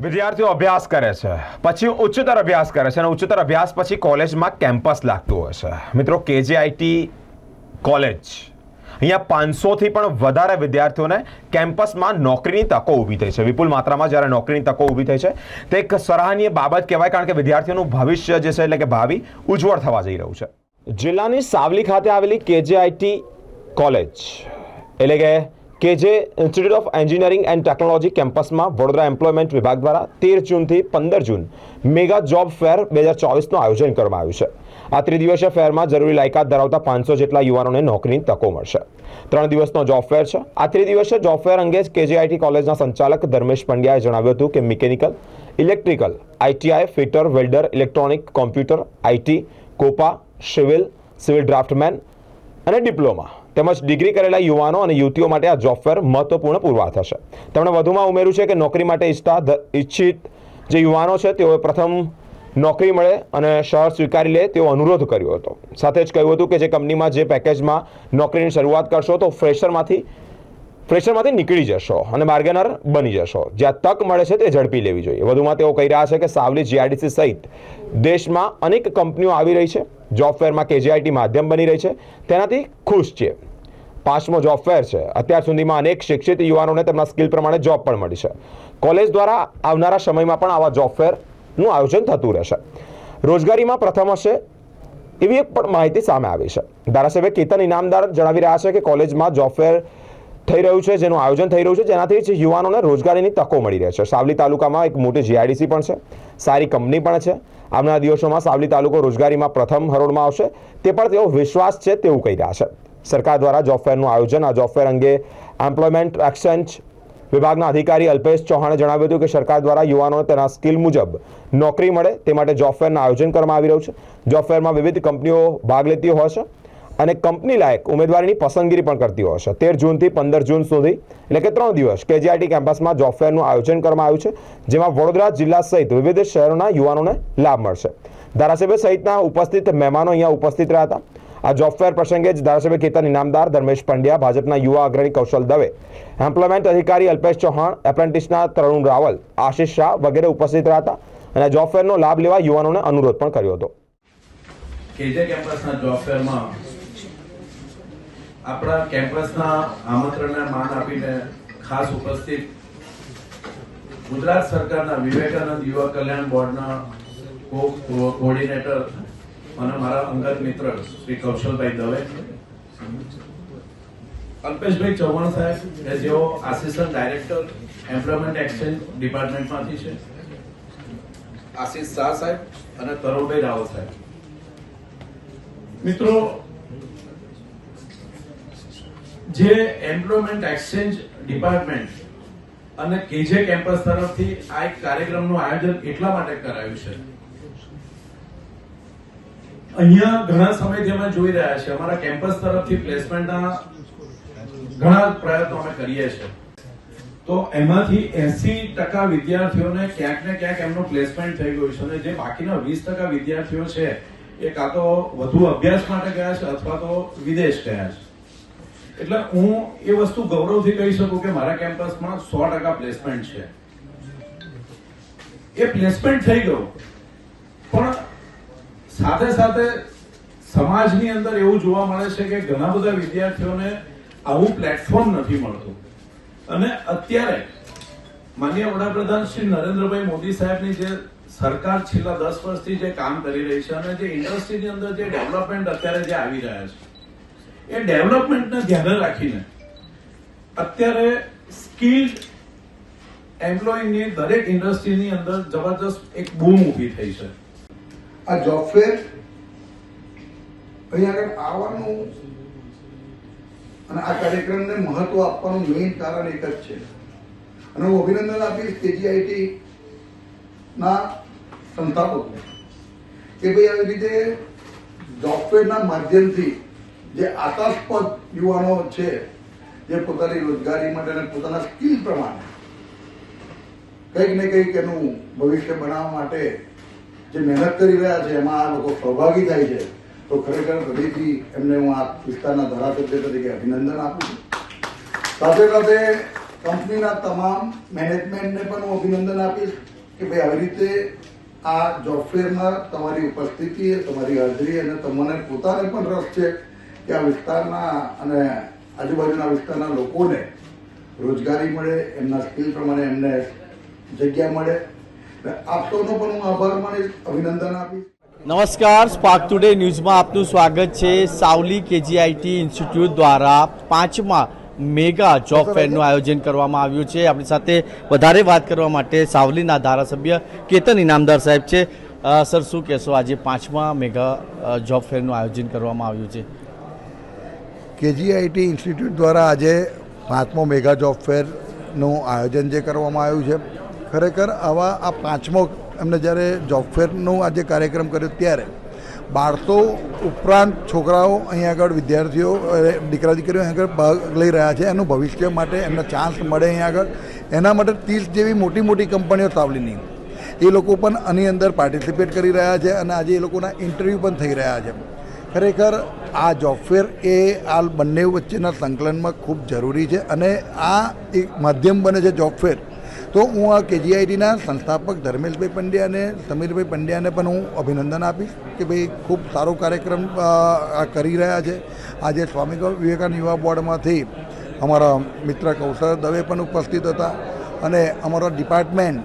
વિદ્યાર્થીઓ અભ્યાસ કરે છે. પછી ઉચ્ચતર અભ્યાસ કરે છે અને ઉચ્ચતર અભ્યાસ પછી કોલેજમાં કેમ્પસ લાગતું હોય છે. મિત્રો, કેજીઆઈટી કોલેજ, અહીંયા પાંચસોથી પણ વધારે વિદ્યાર્થીઓને કેમ્પસમાં નોકરીની તકો ઊભી થઈ છે. વિપુલ માત્રામાં જ્યારે નોકરીની તકો ઊભી થઈ છે, તે એક સરાહનીય બાબત કહેવાય કારણ કે વિદ્યાર્થીઓનું ભવિષ્ય જે છે એટલે કે ભાવિ ઉજ્જવળ થવા જઈ રહ્યું છે. જિલ્લાની સાવલી ખાતે આવેલી કેજીઆઈટી કોલેજ, એટલે કે KJ institute of engineering and technology કેમ્પસમાં વડોદરા એમ્પ્લોયમેન્ટ વિભાગ દ્વારા તેર જૂનથી પંદર જૂન મેગા જોબ ફેર બે હજાર ચોવીસનું આયોજન કરવામાં આવ્યું છે. આ ત્રિદિવસીય ફેરમાં જરૂરી લાયકાત ધરાવતા પાંચસો જેટલા યુવાનોને નોકરીની તકો મળશે. ત્રણ દિવસનો જોબ ફેર છે. આ ત્રિદિવસીય જોબ ફેર અંગે કેજીઆઈટી કોલેજના સંચાલક ધર્મેશ પંડ્યાએ જણાવ્યું હતું કે mechanical, electrical ITI fitter, welder, electronic, computer IT COPA, civil civil draughtsman અને ડિપ્લોમા. તેમજ ડિગ્રી કરેલા યુવાનો અને યુવતીઓ માટે આ જોબ મહત્વપૂર્ણ પુરવાર થશે. તેમણે વધુમાં ઉમેર્યું છે કે નોકરી માટે ઈચ્છતા ઈચ્છિત જે યુવાનો છે, તેઓએ પ્રથમ નોકરી મળે અને શહેર સ્વીકારી લે તેવો અનુરોધ કર્યો હતો. સાથે જ કહ્યું હતું કે જે કંપનીમાં જે પેકેજમાં નોકરીની શરૂઆત કરશો તો ફ્રેશરમાંથી ફ્રેશરમાંથી નીકળી જશો અને બાર્ગેનર બની જશો. જ્યાં તક મળે છે તે ઝડપી લેવી જોઈએ. વધુમાં તેઓ કહી રહ્યા છે કે સાવલી જીઆરડીસી સહિત દેશમાં અનેક કંપનીઓ આવી રહી છે. જોબ કેજીઆઈટી માધ્યમ બની રહી છે. તેનાથી ખુશ છીએ. પાંચમો જોબ છે. અત્યાર સુધીમાં અનેક શિક્ષિત યુવાનોને તેમના સ્કિલ પ્રમાણે જોબ પણ મળી છે. કોલેજ દ્વારા આવનારા સમયમાં પણ આવા જોબ ફેરનું આયોજન થતું રહેશે. રોજગારીમાં પ્રથમ હશે એવી એક પણ માહિતી સામે આવી છે. ધારાસભ્ય કેતન ઇનામદાર જણાવી રહ્યા છે કે કોલેજમાં જોબ ફેર થઈ રહ્યું છે, જેનું આયોજન થઈ રહ્યું છે, જેનાથી યુવાનોને રોજગારીની તકો મળી રહે છે. સાવલી તાલુકામાં એક મોટી જીઆઈડીસી પણ છે, સારી કંપની પણ છે. આવનારા દિવસોમાં સાવલી તાલુકો રોજગારીમાં પ્રથમ હરોળમાં આવશે, તે પણ તેઓ વિશ્વાસ છે તેવું કહી રહ્યા છે. સરકાર દ્વારા જોબ ફેરનું આયોજન, આ જોબ ફેર અંગે એમ્પ્લોયમેન્ટ એક્સચેન્જ વિભાગના અધિકારી અલ્પેશ ચૌહાણે જણાવ્યું હતું કે સરકાર દ્વારા યુવાનોને તેના સ્કિલ મુજબ નોકરી મળે, તે માટે જોબ ફેરનું આયોજન કરવામાં આવી રહ્યું છે. જોબ ફેરમાં વિવિધ કંપનીઓ ભાગ લેતી હોય છે. અને કંપની લાયક ઉમેદવારીની પસંદગી પણ કરતી હોય છે. તેર જૂનથી પંદર જૂન સુધી, એટલે કે ત્રણ દિવસ કેજીઆઈટી કેમ્પસમાં જોબ ફેરનું આયોજન કરવામાં આવ્યું છે, જેમાં વડોદરા જિલ્લા સહિત વિવિધ શહેરોના યુવાનોને લાભ મળશે. ધારાસભ્ય સહિતના ઉપસ્થિત મહેમાનો અહીંયા ઉપસ્થિત રહ્યા હતા. આ જોબ ફેર પ્રસંગે જ ધારાસભ્ય કેતન ઇનામદાર ધર્મેશ પંડ્યા, ભાજપના યુવા અગ્રણી કૌશલ દવે, એમ્પ્લોયમેન્ટ અધિકારી અલ્પેશ ચૌહાણ, એપ્રેન્ટિસના તરુણ રાવલ, આશિષ શાહ વગેરે ઉપસ્થિત રહ્યા હતા અને જોબ ફેરનો લાભ લેવા યુવાનોને અનુરોધ પણ કર્યો હતો. કેજે કેમ્પસના જોબ ફેરમાં આપણા કેમ્પસના આમંત્રણને માન આપીને ખાસ ઉપસ્થિત ગુજરાત સરકારના વિવેકાનંદ યુવા કલ્યાણ બોર્ડના કો કોઓર્ડિનેટર અને મારા અંગત મિત્ર શ્રી કૌશલભાઈ દવે અલ્પેશભાઈ ચૌહાણ સાહેબ કે જેઓ આસિસ્ટન્ટ ડાયરેક્ટર એમ્પ્લોયમેન્ટ એક્સચેન્જ ડિપાર્ટમેન્ટમાંથી છે. આશિષ શાહ સાહેબ અને તરુણભાઈ રાવલ સાહેબ. મિત્રો જે એમ્પ્લોયમેન્ટ એક્સચેન્જ ડિપાર્ટમેન્ટ અને કેજે કેમ્પસ તરફથી આ એક કાર્યક્રમનું આયોજન એટલા માટે કરાયું છે. અહીંયા ઘણા સમયથી અમે જોઈ રહ્યા છીએ. અમારા કેમ્પસ તરફથી પ્લેસમેન્ટના ઘણા પ્રયત્નો અમે કરીએ છીએ. તો એમાંથી એસી ટકા વિદ્યાર્થીઓને ક્યાંક ને ક્યાંક એમનું પ્લેસમેન્ટ થઈ ગયું છે અને જે બાકીના વીસ ટકા વિદ્યાર્થીઓ છે એ કાં તો વધુ અભ્યાસ માટે ગયા છે અથવા તો વિદેશ ગયા છે. એટલે હું એ વસ્તુ ગૌરવથી કહી શકું કે મારા કેમ્પસમાં સો ટકા પ્લેસમેન્ટ છે. એ પ્લેસમેન્ટ થઈ ગયું. પણ સાથે સાથે સમાજની અંદર એવું જોવા મળે છે કે ઘણા બધા વિદ્યાર્થીઓને આવું પ્લેટફોર્મ નથી મળતું. અને અત્યારે માન્ય વડાપ્રધાન શ્રી નરેન્દ્રભાઈ મોદી સાહેબની જે સરકાર છેલ્લા દસ વર્ષથી જે કામ કરી રહી છે અને જે ઇન્ડસ્ટ્રીની અંદર જે ડેવલપમેન્ટ અત્યારે જે આવી રહ્યા છે. એ ડેવલપમેન્ટને ધ્યાને રાખીને અત્યારે સ્કિલ્ડ એમ્પ્લોયની દરેક ઇન્ડસ્ટ્રીની અંદર જબરજસ્ત એક બૂમ ઊભી થઈ છે. આ જોબ ફેર અહીંયા આગળ આવવાનું અને આ કાર્યક્રમને મહત્વ આપવાનું મેઇન કારણ એક જ છે. અને હું અભિનંદન આપીશ કેજીઆઈટી ના સંસ્થાપકોને કે ભાઈ આવી રીતે જોબ ફેરના માધ્યમથી જે આશાસ્પદ યુવાનો છે, જે પોતાની રોજગારી માટે પોતાના સ્કિલ પ્રમાણે કંઈક ને કંઈક એનું ભવિષ્ય બનાવવા માટે જે મહેનત કરી રહ્યા છે, એમાં આ લોકો સહભાગી થાય છે, તો ખરેખર હૃદયથી એમને હું આ વિસ્તારના ધારાસભ્ય તરીકે અભિનંદન આપું છું. સાથે સાથે કંપનીના તમામ મેનેજમેન્ટને પણ હું અભિનંદન આપીશ કે ભાઈ આવી રીતે આ જોબ ફેરમાં તમારી ઉપસ્થિતિ, તમારી હાજરી અને તમને પોતાને પણ રસ છે કે આ વિસ્તારના અને આજુબાજુના વિસ્તારના લોકોને રોજગારી મળે એમના સ્કિલ પ્રમાણે એમને જગ્યા મળે. આપ સૌનો પણ હું આભાર માનીશ અભિનંદન આપીશ. નમસ્કાર સ્પાર્ક ટુડે ન્યૂઝમાં આપનું સ્વાગત છે. સાવલી કેજીઆઈટી ઇન્સ્ટિટ્યૂટ દ્વારા પાંચમા મેગા જોબ ફેરનું આયોજન કરવામાં આવ્યું છે. આપણી સાથે વધારે વાત કરવા માટે સાવલીના ધારાસભ્ય કેતન ઇનામદાર સાહેબ છે. સર શું કહેશો? આજે પાંચમા મેગા જોબ ફેરનું આયોજન કરવામાં આવ્યું છે. કેજીઆઈટી ઇન્સ્ટિટ્યૂટ દ્વારા આજે પાંચમો મેગા જોબ ફેરનું આયોજન જે કરવામાં આવ્યું છે, ખરેખર આવા આ પાંચમો એમને જ્યારે જોબ ફેરનું આજે કાર્યક્રમ કર્યો ત્યારે બાળકો ઉપરાંત છોકરાઓ અહીંયા આગળ, વિદ્યાર્થીઓ દીકરા દીકરીઓ અહીં આગળ ભાગ લઈ રહ્યા છે, એનું ભવિષ્ય માટે એમને ચાન્સ મળે અહીંયા આગળ. એના માટે ત્રીસ જેવી મોટી મોટી કંપનીઓ સાવલીની. એ લોકો પણ આની અંદર પાર્ટિસિપેટ કરી રહ્યા છે અને આજે એ લોકોના ઇન્ટરવ્યૂ પણ થઈ રહ્યા છે. ખરેખર આ જોબ ફેર એ આ બંને વચ્ચેના સંકલનમાં ખૂબ જરૂરી છે અને આ એક માધ્યમ બને છે જોબ ફેર તો હું આ કેજીઆઈટીના સંસ્થાપક ધર્મેશભાઈ પંડ્યા અને સમીરભાઈ પંડ્યાને પણ હું અભિનંદન આપીશ કે ભાઈ ખૂબ સારો કાર્યક્રમ આ કરી રહ્યા છે. આજે સ્વામી વિવેકાનંદ યુવા બોર્ડમાંથી અમારા મિત્ર કૌશલ દવે પણ ઉપસ્થિત હતા અને અમારો ડિપાર્ટમેન્ટ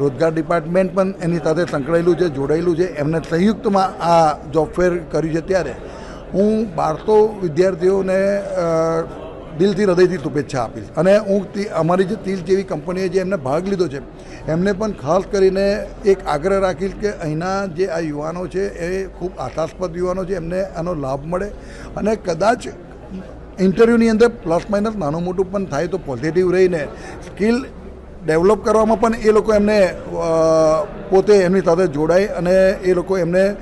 રોજગાર ડિપાર્ટમેન્ટ પણ એની સાથે સંકળાયેલું છે, જોડાયેલું છે. એમને સંયુક્તમાં આ જોબ ફેર કર્યું છે ત્યારે. હું બારસો વિદ્યાર્થીઓને દિલથી હૃદયથી શુભેચ્છા આપીશ. અને હું અમારી જે તિલ જેવી કંપનીએ જે એમને ભાગ લીધો છે, એમને પણ ખાસ કરીને એક આગ્રહ રાખીશ કે અહીંના જે આ યુવાનો છે, એ ખૂબ આશાસ્પદ યુવાનો છે, એમને આનો લાભ મળે. અને કદાચ ઇન્ટરવ્યૂની અંદર પ્લસ માઇનસ નાનું મોટું પણ થાય તો પોઝિટિવ રહીને, સ્કિલ ડેવલપ કરવામાં પણ એ લોકો એમને પોતે એમની સાથે જોડાય અને એ લોકો એમને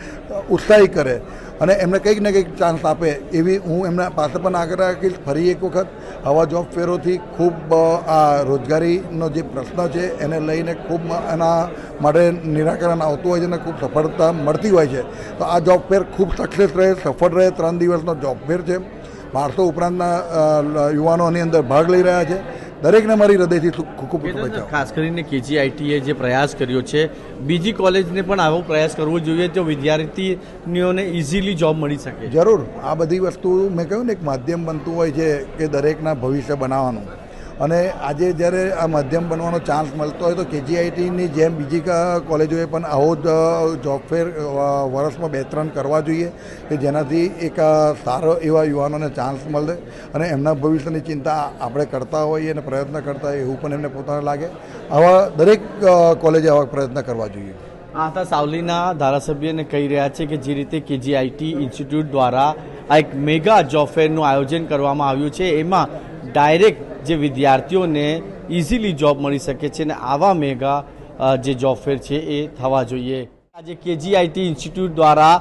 ઉત્સાહી કરે અને એમને કંઈક ને કંઈક ચાન્સ આપે એવી હું એમના પાસે પણ આગ્રહ રાખીશ. ફરી એક વખત આવા જોબ ફેરોથી ખૂબ આ રોજગારીનો જે પ્રશ્ન છે એને લઈને ખૂબ એના માટે નિરાકરણ આવતું હોય છે અને ખૂબ સફળતા મળતી હોય છે. તો આ જોબ ફેર ખૂબ સક્સેસ રહે સફળ રહે. ત્રણ દિવસનો જોબ ફેર છે. બારસો ઉપરાંતના અ, લ- યુવાનો આની અંદર ભાગ લઈ રહ્યા છે. દરેકને મારી હૃદયથી ખૂબ ખૂબ ખાસ કરીને કેજીઆઈટીએ જે પ્રયાસ કર્યો છે બીજી કોલેજને પણ આવો પ્રયાસ કરવો જોઈએ તો વિદ્યાર્થીનીઓને ઇઝીલી જોબ મળી શકે. જરૂર. આ બધી વસ્તુ મેં કહ્યું ને એક માધ્યમ બનતું હોય છે કે દરેકના ભવિષ્ય બનાવવાનું. અને આજે જ્યારે આ માધ્યમ બનવાનો ચાન્સ મળતો હોય તો કેજીઆઈટીની જેમ બીજી કોલેજોએ પણ આવો જ જોબ ફેર વર્ષમાં બે ત્રણ કરવા જોઈએ કે જેનાથી એક સારો એવા યુવાનોને ચાન્સ મળે અને એમના ભવિષ્યની ચિંતા આપણે કરતા હોઈએ અને પ્રયત્ન કરતા હોઈએ એવું પણ એમને પોતાને લાગે. આવા દરેક કોલેજે આવા પ્રયત્ન કરવા જોઈએ. આ હતા સાવલીના ધારાસભ્યને કહી રહ્યા છે કે જે રીતે કેજીઆઈટી ઇન્સ્ટિટ્યૂટ દ્વારા આ એક મેગા જોબ ફેરનું આયોજન કરવામાં આવ્યું છે. એમાં ડાયરેક્ટ જે વિદ્યાર્થીઓને ઇઝીલી જોબ મળી શકે છે અને આવા મેગા જે જોબ ફેર છે એ થવા જોઈએ. આજે કેજીઆઈટી ઇન્સ્ટિટ્યૂટ દ્વારા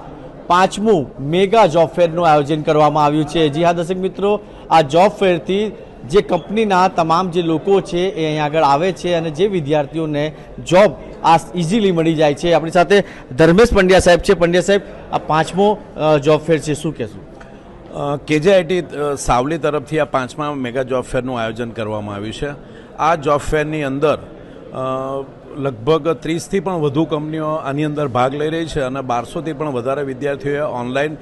પાંચમું મેગા જોબ ફેરનું આયોજન કરવામાં આવ્યું છે. જી હા, દર્શક મિત્રો, આ જોબ ફેરથી જે કંપનીના તમામ જે લોકો છે એ અહીંયા આગળ આવે છે અને જે વિદ્યાર્થીઓને જોબ આ ઇઝીલી મળી જાય છે. આપણી સાથે ધર્મેશ પંડ્યા સાહેબ છે. પંડ્યા સાહેબ, આ પાંચમો જોબ ફેર છે. શું કહેશું? કેજેઆઈટી સાવલી તરફથી આ પાંચમા મેગા જોબ ફેરનું આયોજન કરવામાં આવ્યું છે. આ જોબ ફેરની અંદર લગભગ ત્રીસથી પણ વધુ કંપનીઓ આની અંદર ભાગ લઈ રહી છે અને બારસોથી પણ વધારે વિદ્યાર્થીઓએ ઓનલાઈન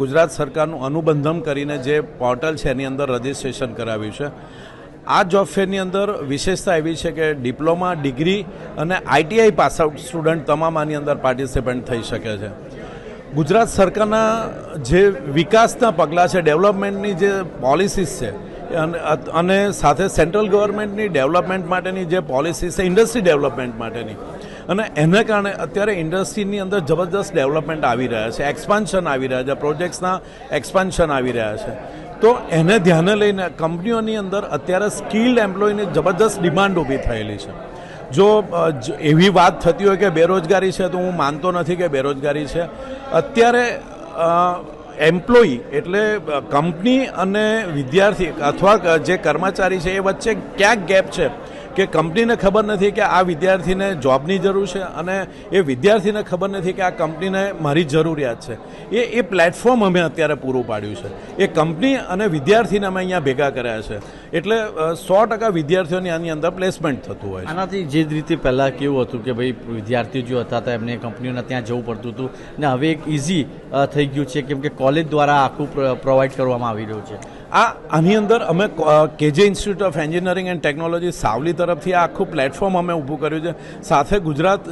ગુજરાત સરકારનું અનુબંધન કરીને જે પોર્ટલ છે એની અંદર રજિસ્ટ્રેશન કરાવ્યું છે. આ જોબ ફેરની અંદર વિશેષતા એવી છે કે ડિપ્લોમા, ડિગ્રી અને આઈટીઆઈ પાસ આઉટ સ્ટુડન્ટ તમામ આની અંદર પાર્ટિસિપેન્ટ થઈ શકે છે. ગુજરાત સરકારના જે વિકાસના પગલાં છે, ડેવલપમેન્ટની જે પોલિસીસ છે, અને સાથે સેન્ટ્રલ ગવર્મેન્ટની ડેવલપમેન્ટ માટેની જે પોલિસીસ છે, ઇન્ડસ્ટ્રી ડેવલપમેન્ટ માટેની. અને એને કારણે અત્યારે ઇન્ડસ્ટ્રીની અંદર જબરદસ્ત ડેવલપમેન્ટ આવી રહ્યા છે, એક્સપાન્શન આવી રહ્યા છે, પ્રોજેક્ટ્સના એક્સપાન્શન આવી રહ્યા છે. તો એને ધ્યાને લઈને કંપનીઓની અંદર અત્યારે સ્કિલ્ડ એમ્પ્લોયની જબરદસ્ત ડિમાન્ડ ઊભી થયેલી છે. જો એવી વાત થતી હોય કે બેરોજગારી છે તો હું માનતો નથી કે બેરોજગારી છે. અત્યારે એમ્પ્લોયી એટલે કંપની અને વિદ્યાર્થી અથવા જે કર્મચારી છે એ વચ્ચે ક્યાંક ગેપ છે. કે કંપનીને ખબર નથી કે આ વિદ્યાર્થીને જોબની જરૂર છે અને એ વિદ્યાર્થીને ખબર નથી કે આ કંપનીને મારી જરૂરિયાત છે. એ એ પ્લેટફોર્મ અમે અત્યારે પૂરું પાડ્યું છે. એ કંપની અને વિદ્યાર્થીને અમે અહીંયા ભેગા કર્યા છે. એટલે સો ટકા વિદ્યાર્થીઓની આની અંદર પ્લેસમેન્ટ થતું હોય આનાથી જે રીતે પહેલાં કેવું હતું કે ભાઈ, વિદ્યાર્થીઓ જો હતા હતા એમને કંપનીઓના ત્યાં જવું પડતું હતું. ને હવે એક ઇઝી થઈ ગયું છે, કેમ કે કોલેજ દ્વારા આખું પ્રોવાઈડ કરવામાં આવી રહ્યું છે. આ આની અંદર અમે KJ institute of engineering and technology Savli તરફથી આ આખું પ્લેટફોર્મ અમે ઊભું કર્યું છે. સાથે ગુજરાત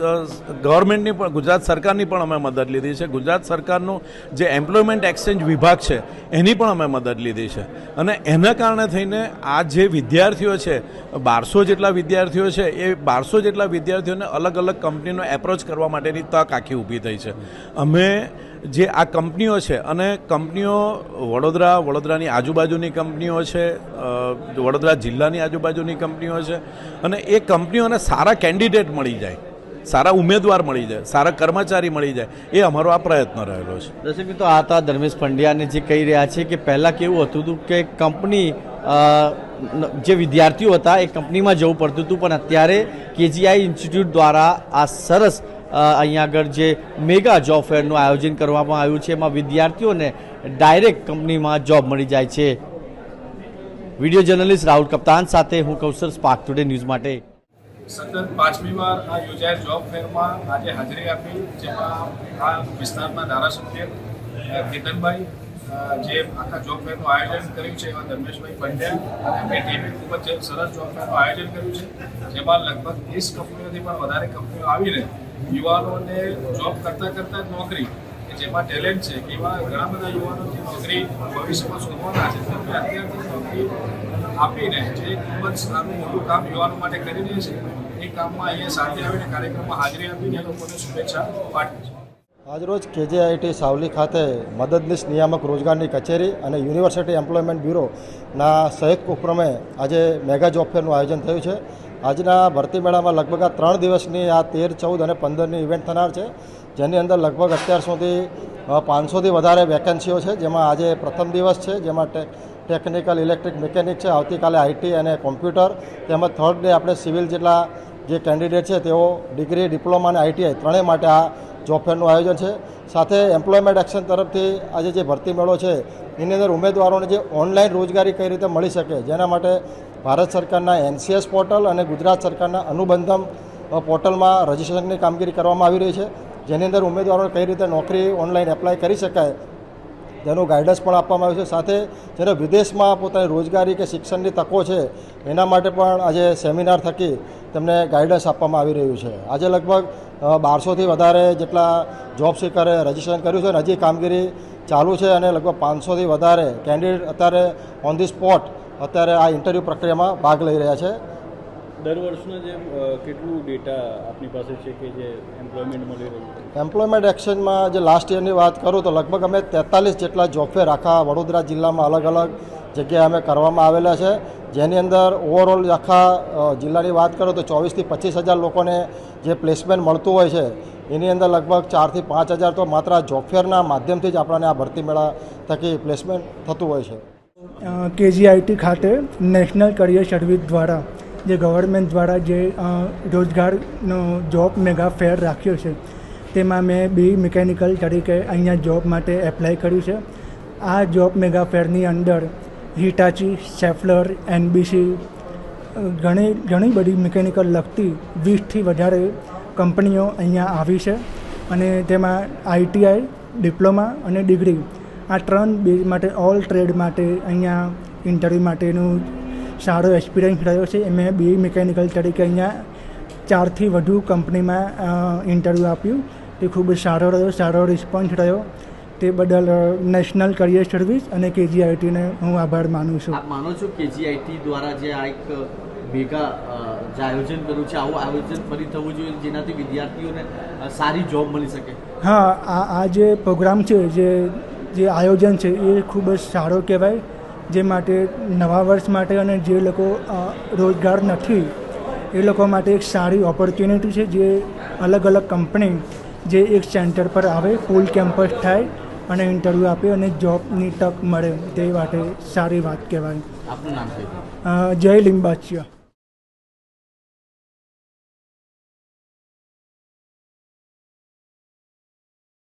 ગવર્મેન્ટની પણ, ગુજરાત સરકારની પણ અમે મદદ લીધી છે. ગુજરાત સરકારનું જે એમ્પ્લોયમેન્ટ એક્સચેન્જ વિભાગ છે, એની પણ અમે મદદ લીધી છે. અને એના કારણે થઈને આ જે વિદ્યાર્થીઓ છે, બારસો જેટલા વિદ્યાર્થીઓ છે, એ બારસો જેટલા વિદ્યાર્થીઓને અલગ અલગ કંપનીનો એપ્રોચ કરવા માટેની તક આખી ઊભી થઈ છે. અમે જે આ કંપનીઓ છે અને કંપનીઓ વડોદરા, વડોદરાની આજુબાજુની કંપનીઓ છે વડોદરા જિલ્લાની આજુબાજુની કંપનીઓ છે અને એ કંપનીઓને સારા કેન્ડિડેટ મળી જાય, સારા ઉમેદવાર મળી જાય, સારા કર્મચારી મળી જાય, એ અમારો આ પ્રયત્ન રહેલો છે. દર્શક મિત્રો, આ તો ધર્મેશ પંડ્યાને જે કહી રહ્યા છે કે પહેલાં કેવું હતું હતું કે કંપની જે વિદ્યાર્થીઓ હતા એ કંપનીમાં જવું પડતું હતું, પણ અત્યારે કેજીઆઈ ઇન્સ્ટિટ્યૂટ દ્વારા આ સરસ અહીંયા આગળ જે મેગા જોબ ફેરનું આયોજન કરવામાં આવ્યું છે, એમાં વિદ્યાર્થીઓને ડાયરેક્ટ કંપનીમાં જોબ મળી જાય છે. વીડિયો જર્નલિસ્ટ રાહુલ કપ્તાન સાથે હું કૌશલ સ્પાર્ક ટુડે ન્યૂઝ માટે. સતત પાંચમી વાર આ યોજાયેલ જોબ ફેરમાં આજે હાજરી આપી, જેમાં આ વિસ્તારના ધારાસભ્ય કેતનભાઈ જે આખા જોબ ફેરનું આયોજન કર્યું છે એવા ધર્મેશભાઈ પંડ્યા અને ટીમે ખૂબ જ સરસ જોબ ફેરનું આયોજન કર્યું છે, જેમાં લગભગ વીસ કંપનીઓથી પણ વધારે કંપનીઓ આવીને યુવાનોને જોબ કરતાં કરતાં નોકરી, કે જેમાં ટેલેન્ટ છે એવા ઘણા બધા યુવાનો જે નોકરી ભવિષ્યમાં શોધવાના છે તેમને અત્યારથી નોકરી આપીને જે ખૂબ જ સારું મોટું કામ યુવાનો માટે કરી રહી છે, એ કામમાં અહીંયા સાથે આવીને કાર્યક્રમમાં હાજરી આપીને લોકોને શુભેચ્છા પાઠવી છે આજરોજ કેજેઆઈટી સાવલી ખાતે મદદનીશ નિયામક રોજગારની કચેરી અને યુનિવર્સિટી એમ્પ્લોયમેન્ટ બ્યુરોના સંયુક્ત ઉપક્રમે આજે મેગા જોબ ફેરનું આયોજન થયું છે. આજના ભરતી મેળામાં લગભગ આ ત્રણ દિવસની આ તેર, ચૌદ અને પંદરની ઇવેન્ટ થનાર છે, જેની અંદર લગભગ અત્યાર સુધી પાંચસોથી વધારે વેકેન્સીઓ છે, જેમાં આજે પ્રથમ દિવસ છે, જેમાં ટેકનિકલ, ઇલેક્ટ્રિક મિકેનિક છે, આવતીકાલે આઈટી અને કોમ્પ્યુટર, તેમજ થર્ડ ડે આપણે સિવિલ જેટલા જે કેન્ડિડેટ છે તેઓ ડિગ્રી, ડિપ્લોમા અને આઈટીઆઈ, ત્રણેય માટે આ જોબ ફેરનું આયોજન છે. સાથે એમ્પ્લોયમેન્ટ એક્શન તરફથી આજે જે ભરતી મેળો છે, એની અંદર ઉમેદવારોને જે ઓનલાઈન રોજગારી કઈ રીતે મળી શકે, જેના માટે ભારત સરકારના એનસીએસ પોર્ટલ અને ગુજરાત સરકારના અનુબંધમ પોર્ટલમાં રજિસ્ટ્રેશનની કામગીરી કરવામાં આવી રહી છે. જેની અંદર ઉમેદવારોને કઈ રીતે નોકરી ઓનલાઈન એપ્લાય કરી શકાય, તેનું ગાઈડન્સ પણ આપવામાં આવ્યું છે. સાથે જેને વિદેશમાં પોતાની રોજગારી કે શિક્ષણની તકો છે, એના માટે પણ આજે સેમિનાર થકી તેમને ગાઈડન્સ આપવામાં આવી રહ્યું છે. આજે લગભગ બારસોથી વધારે જેટલા જોબ સીકરે રજીસ્ટ્રેશન કર્યું છે અને હજી કામગીરી ચાલુ છે અને લગભગ પાંચસોથી વધારે કેન્ડિડેટ અત્યારે ઓન ધી સ્પોટ અત્યારે આ ઇન્ટરવ્યૂ પ્રક્રિયામાં ભાગ લઈ રહ્યા છે. દર વર્ષના જે કેટલું ડેટા આપની પાસે છે કે જે એમ્પ્લોયમેન્ટ મળી રહ્યું છે? એમ્પ્લોયમેન્ટ એક્સચેન્જમાં જે લાસ્ટ યરની વાત કરું તો લગભગ અમે તેતાલીસ જેટલા જોબ ફેર આખા વડોદરા જિલ્લામાં અલગ અલગ જગ્યાએ અમે કરવામાં આવેલા છે. જેની અંદર ઓવરઓલ આખા જિલ્લાની વાત કરું તો ચોવીસથી પચીસ હજાર લોકોને જે પ્લેસમેન્ટ મળતું હોય છે, એની અંદર લગભગ ચારથી પાંચ હજાર તો માત્ર આ જોબ માધ્યમથી જ આપણને આ ભરતી મેળા થકી પ્લેસમેન્ટ થતું હોય છે. કેજીઆઈટી ખાતે નેશનલ કરિયર સર્વિસ દ્વારા, જે ગવર્મેન્ટ દ્વારા જે રોજગારનો જોબ મેગા ફેર રાખ્યો છે, તેમાં મેં બી મિકેનિકલ તરીકે અહીંયા જોબ માટે એપ્લાય કર્યું છે. આ જોબ મેગા ફેરની અંદર હિટાચી, સેફલર, એનબીસી ઘણી ઘણી બધી મિકેનિકલ લગતી વીસથી વધારે કંપનીઓ અહીંયા આવી છે અને તેમાં આઈટીઆઈ, ડિપ્લોમા અને ડિગ્રી. આ ત્રણ બે માટે, ઓલ ટ્રેડ માટે અહીંયા ઇન્ટરવ્યૂ માટેનું સારો એક્સપિરિયન્સ રહ્યો છે. મેં બી મિકેનિકલ તરીકે અહીંયા ચારથી વધુ કંપનીમાં ઇન્ટરવ્યૂ આપ્યું. તે ખૂબ સારો રહ્યો, સારો રિસ્પોન્સ રહ્યો. તે બદલ નેશનલ કરિયર સર્વિસ અને કેજીઆઈટીને હું આભાર માનું છું. આપ માનો છો કેજીઆઈટી દ્વારા જે આ એક ભેગા જે આયોજન કર્યું છે આવું આયોજન ફરી થવું જોઈએ જેનાથી વિદ્યાર્થીઓને સારી જોબ મળી શકે? હા આ આ જે પ્રોગ્રામ છે જે જે આયોજન છે એ ખૂબ જ સારો કહેવાય. જે માટે નવા વર્ષ માટે અને જે લોકો રોજગાર નથી એ લોકો માટે એક સારી ઓપોર્ચ્યુનિટી છે જે અલગ અલગ કંપની જે એક સેન્ટર પર આવે ફૂલ કેમ્પસ થાય અને ઇન્ટરવ્યૂ આપ્યો અને જોબની તક મળે તે માટે સારી વાત કહેવાય. આપનું નામ જય લિંબાચિયા.